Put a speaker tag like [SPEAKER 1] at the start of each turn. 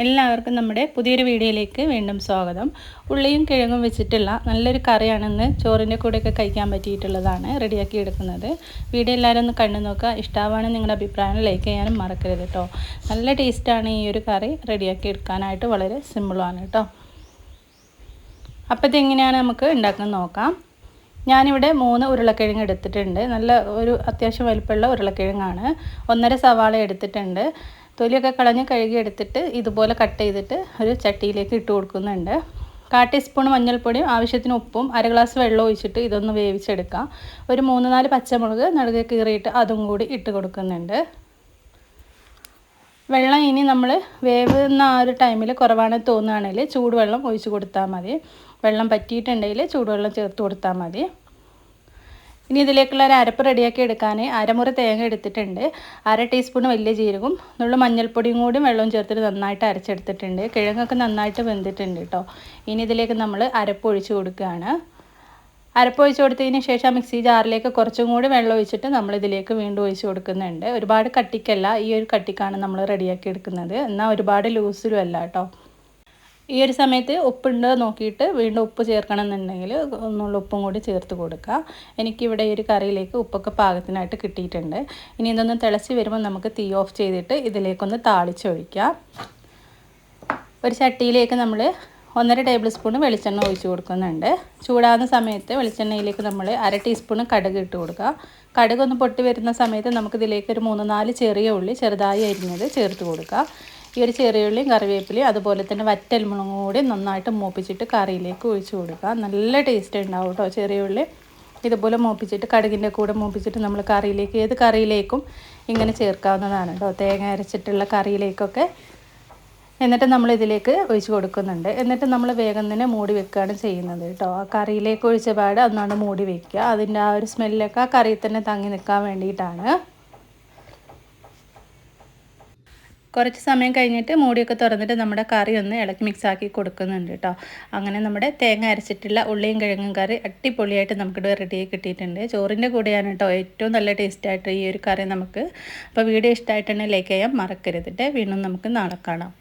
[SPEAKER 1] എല്ലാവർക്കും നമ്മുടെ പുതിയൊരു വീഡിയോയിലേക്ക് വീണ്ടും സ്വാഗതം. ഉള്ളിയും കിഴങ്ങും വെച്ചിട്ടുള്ള നല്ലൊരു കറിയാണെന്ന് ചോറിന്റെ കൂടെയൊക്കെ കഴിക്കാൻ പറ്റിയിട്ടുള്ളതാണ് റെഡിയാക്കി എടുക്കുന്നത്. വീഡിയോ എല്ലാവരും ഒന്ന് കണ്ടു നോക്കുക. ഇഷ്ടമാണെങ്കിൽ നിങ്ങളുടെ അഭിപ്രായം ലൈക്ക് ചെയ്യാനും മറക്കരുത് കേട്ടോ നല്ല ടേസ്റ്റാണ് ഈ ഒരു കറി റെഡിയാക്കി എടുക്കാനായിട്ട് വളരെ സിമ്പിളാണ് കേട്ടോ അപ്പോൾ ഇതെങ്ങനെയാണ് നമുക്ക് ഉണ്ടാക്കുന്നത് നോക്കാം. ഞാനിവിടെ മൂന്ന് ഉരുളക്കിഴങ്ങ് എടുത്തിട്ടുണ്ട്. നല്ല ഒരു അത്യാവശ്യം വലുപ്പമുള്ള ഉരുളക്കിഴങ്ങാണ്. ഒന്നര സവാള എടുത്തിട്ടുണ്ട്. തൊലിയൊക്കെ കളഞ്ഞ് കഴുകിയെടുത്തിട്ട് ഇതുപോലെ കട്ട് ചെയ്തിട്ട് ഒരു ചട്ടിയിലേക്ക് ഇട്ട് കൊടുക്കുന്നുണ്ട്. കാ ടീസ്പൂൺ മഞ്ഞൾപ്പൊടിയും ആവശ്യത്തിന് ഉപ്പും അര ഗ്ലാസ് വെള്ളം ഒഴിച്ചിട്ട് ഇതൊന്ന് വേവിച്ചെടുക്കാം. ഒരു മൂന്ന് നാല് പച്ചമുളക് നടുകെ കീറിയിട്ട് അതും കൂടി ഇട്ട് കൊടുക്കുന്നുണ്ട്. വെള്ളം ഇനി നമ്മൾ വേവുന്ന ആ ഒരു ടൈമിൽ കുറവാണെന്ന് തോന്നുകയാണെങ്കിൽ ചൂടുവെള്ളം ഒഴിച്ച് കൊടുത്താൽ മതി. വെള്ളം പറ്റിയിട്ടുണ്ടെങ്കിൽ ചൂടുവെള്ളം ചേർത്ത് കൊടുത്താൽ മതി. ഇനി ഇതിലേക്കുള്ള ഒരു അരപ്പ് റെഡിയാക്കി എടുക്കാൻ അരമുറി തേങ്ങ എടുത്തിട്ടുണ്ട്. അര ടീസ്പൂൺ വലിയ ജീരകവും നുള്ള മഞ്ഞൾപ്പൊടിയും കൂടി വെള്ളവും ചേർത്തിട്ട് നന്നായിട്ട് അരച്ചെടുത്തിട്ടുണ്ട്. കിഴങ്ങൊക്കെ നന്നായിട്ട് വെന്തിട്ടുണ്ട് കേട്ടോ ഇനി ഇതിലേക്ക് നമ്മൾ അരപ്പ് ഒഴിച്ച് കൊടുക്കുകയാണ് അരപ്പ് ഒഴിച്ച് കൊടുത്തതിന് ശേഷം മിക്സി ജാറിലേക്ക് കുറച്ചും കൂടി വെള്ളം ഒഴിച്ചിട്ട് നമ്മൾ ഇതിലേക്ക് വീണ്ടും ഒഴിച്ച് കൊടുക്കുന്നുണ്ട്. ഒരുപാട് കട്ടിക്കല്ല ഈ ഒരു കട്ടിക്കാണ് നമ്മൾ റെഡിയാക്കി എടുക്കുന്നത്. എന്നാൽ ഒരുപാട് ലൂസിലും അല്ല കേട്ടോ ഈ ഒരു സമയത്ത് ഉപ്പുണ്ടോ നോക്കിയിട്ട് വീണ്ടും ഉപ്പ് ചേർക്കണം എന്നുണ്ടെങ്കിൽ ഒന്നുള്ള ഉപ്പും കൂടി ചേർത്ത് കൊടുക്കുക. എനിക്കിവിടെ ഈ ഒരു കറിയിലേക്ക് ഉപ്പൊക്കെ പാകത്തിനായിട്ട് കിട്ടിയിട്ടുണ്ട്. ഇനി ഇതൊന്ന് തിളച്ച് വരുമ്പോൾ നമുക്ക് തീ ഓഫ് ചെയ്തിട്ട് ഇതിലേക്കൊന്ന് താളിച്ചൊഴിക്കാം. ഒരു ചട്ടിയിലേക്ക് നമ്മൾ ഒന്നര ടേബിൾ സ്പൂൺ വെളിച്ചെണ്ണ ഒഴിച്ച് കൊടുക്കുന്നുണ്ട്. ചൂടാകുന്ന സമയത്ത് വെളിച്ചെണ്ണയിലേക്ക് നമ്മൾ അര ടീസ്പൂൺ കടുക് ഇട്ട് കൊടുക്കുക. കടുക് ഒന്ന് പൊട്ടി വരുന്ന സമയത്ത് നമുക്കിതിലേക്ക് ഒരു മൂന്ന് നാല് ചെറിയ ഉള്ളി ചെറുതായി അരിഞ്ഞത് ചേർത്ത് കൊടുക്കുക. ഈ ഒരു ചെറിയുള്ളിയും കറിവേപ്പിലയും അതുപോലെ തന്നെ വറ്റൽമുളകും കൂടി നന്നായിട്ട് മൂപ്പിച്ചിട്ട് കറിയിലേക്ക് ഒഴിച്ചു കൊടുക്കുക. നല്ല ടേസ്റ്റ് ഉണ്ടാവും കേട്ടോ ചെറിയ ഉള്ളി. ഇതുപോലെ മൂപ്പിച്ചിട്ട് കടുകിന്റെ കൂടെ മൂപ്പിച്ചിട്ട് നമ്മൾ കറിയിലേക്ക് ഏത് കറിയിലേക്കും ഇങ്ങനെ ചേർക്കാവുന്നതാണ് കേട്ടോ തേങ്ങ അരച്ചിട്ടുള്ള കറിയിലേക്കൊക്കെ എന്നിട്ട് നമ്മൾ ഇതിലേക്ക് ഒഴിച്ച് കൊടുക്കുന്നുണ്ട്. എന്നിട്ട് നമ്മൾ വേഗം തന്നെ മൂടി വെക്കുകയാണ് ചെയ്യുന്നത് കേട്ടോ ആ കറിയിലേക്ക് ഒഴിച്ച പാട് ഒന്നാണ് മൂടി വെക്കുക. അതിന്റെ ആ ഒരു സ്മെല്ലൊക്കെ ആ കറിയിൽ തന്നെ തങ്ങി നിൽക്കാൻ വേണ്ടിയിട്ടാണ്. കുറച്ച് സമയം കഴിഞ്ഞിട്ട് മൂടിയൊക്കെ തുറന്നിട്ട് നമ്മുടെ കറി ഒന്ന് ഇളക്കി മിക്സ് ആക്കി കൊടുക്കുന്നുണ്ട് കേട്ടോ അങ്ങനെ നമ്മുടെ തേങ്ങ അരച്ചിട്ടുള്ള ഉള്ളിയും കിഴങ്ങും കറി അടിപൊളിയായിട്ട് നമുക്കിവിടെ റെഡി കിട്ടിയിട്ടുണ്ട്. ചോറിന്റെ കൂടെയാണ് കേട്ടോ ഏറ്റവും നല്ല ടേസ്റ്റായിട്ട് ഈ ഒരു കറി നമുക്ക്. അപ്പോൾ വീഡിയോ ഇഷ്ടമായിട്ടുണ്ടെങ്കിൽ ലൈക്ക് ചെയ്യാൻ മറക്കരുത് വീണ്ടും നമുക്ക് നാളെ കാണാം.